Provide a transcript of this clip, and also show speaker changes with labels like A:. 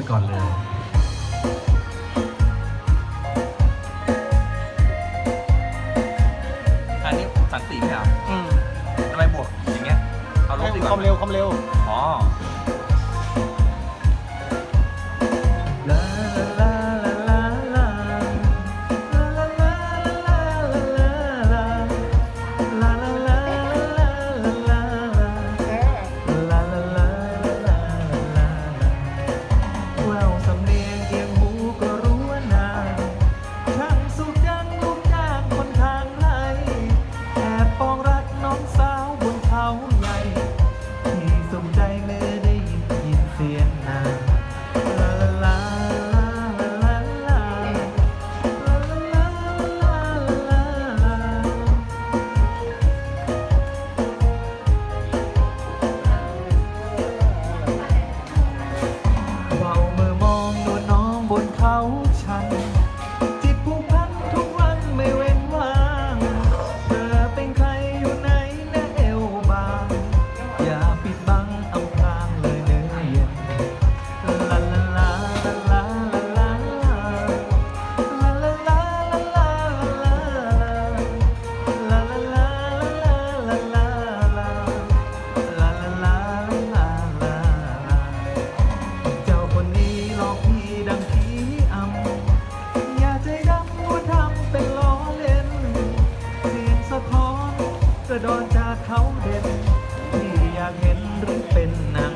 A: ว้ก่อนเลย
B: อันนี้สันติหมครับ
C: อืม
B: ทำไมบวกอย่างเงี้ยเอาลบดีกว่า
C: ความเร็วความเร็ว
B: อ๋อ โดนจากเขาเด่นที่อยากเห็นหรือเป็นนา